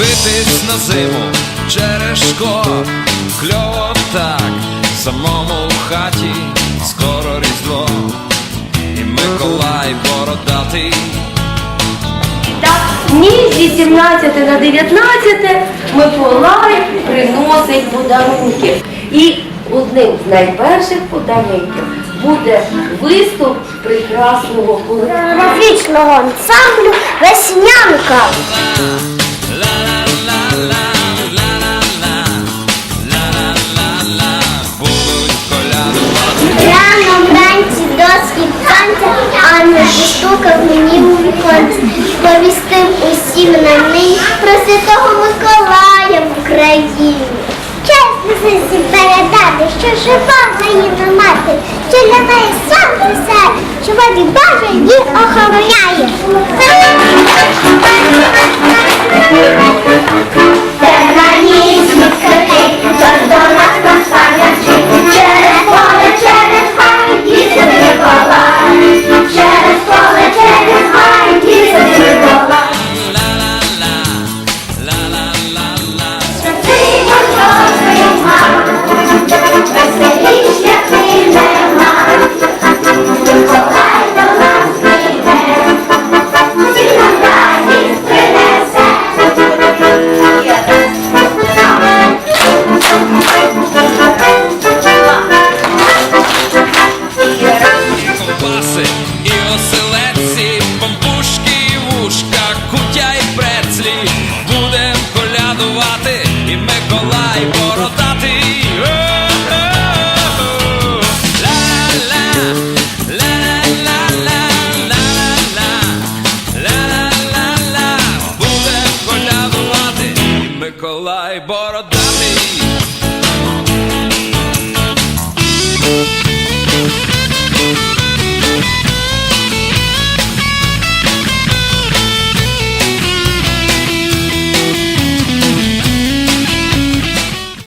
дивитись на зиму через шкло, кльово так, самому в хаті, скоро різдво, і Миколай бородатий. Так, дні з 18 на 19 Миколай приносить подарунки. І одним з найперших подарунків буде виступ прекрасного колективу. Графічного ансамблю Веснянка. А мені у віконце. Повістив усім на них про святого Миколая в Україні. Чесно сесі передати, що жива наївна мати, що для неї сам все, що воді Боже її охороняє. Миколай Борода.